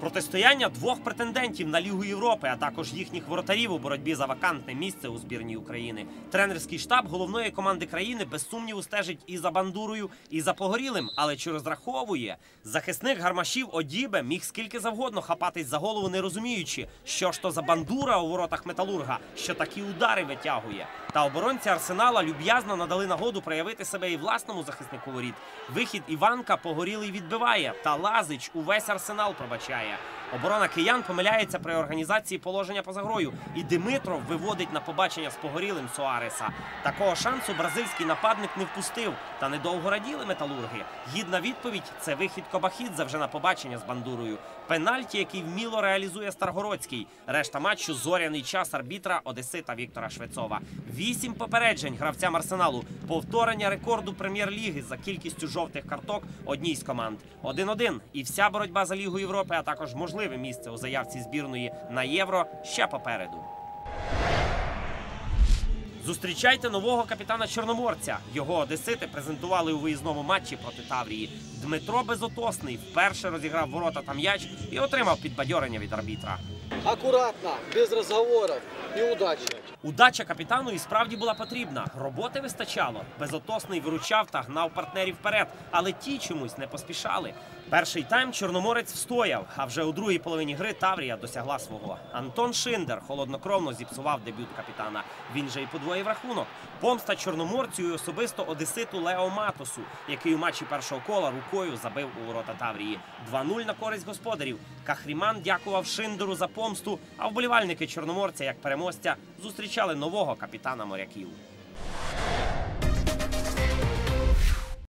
Протистояння двох претендентів на Лігу Європи, а також їхніх воротарів у боротьбі за вакантне місце у збірній України. Тренерський штаб головної команди країни без сумніву стежить і за бандурою, і за погорілим. Але чи розраховує захисник гармашів Одібе міг скільки завгодно хапатись за голову, не розуміючи, що ж то за бандура у воротах металурга, що такі удари витягує. Та оборонці арсенала люб'язно надали нагоду проявити себе і власному захиснику воріт. Вихід Іванка погорілий відбиває, та Лазич увесь арсенал пробачає. Оборона киян помиляється при організації положення поза грою, і Димитров виводить на побачення з погорілим Суареса. Такого шансу бразильський нападник не впустив, та недовго раділи металурги. Гідна відповідь це вихід Кобахідзе вже на побачення з бандурою. Пенальті, який вміло реалізує Старгородський. Решта матчу зоряний час арбітра Одесита Віктора Швецова. Вісім попереджень гравцям арсеналу. Повторення рекорду прем'єр-ліги за кількістю жовтих карток одній з команд. 1-1. І вся боротьба за Лігу Європи, а також можливе місце у заявці збірної на євро ще попереду. Зустрічайте нового капітана Чорноморця. Його одесити презентували у виїзному матчі проти Таврії. Дмитро Безотосний вперше розіграв ворота та м'яч і отримав підбадьорення від арбітра. Аккуратно, без разговоров и удачи. Удача капітану і справді була потрібна. Роботи вистачало. Безотосний виручав та гнав партнерів вперед, але ті чомусь не поспішали. Перший тайм чорноморець встояв, а вже у другій половині гри Таврія досягла свого. Антон Шиндер холоднокровно зіпсував дебют капітана. Він же й подвоїв рахунок. Помста чорноморцю і особисто одеситу Лео Матосу, який у матчі першого кола рукою забив у ворота Таврії. 2-0 на користь господарів. Кахріман дякував Шиндеру за помсту, а вболівальники чорноморця як переможця зустрічали нового капітана моряків.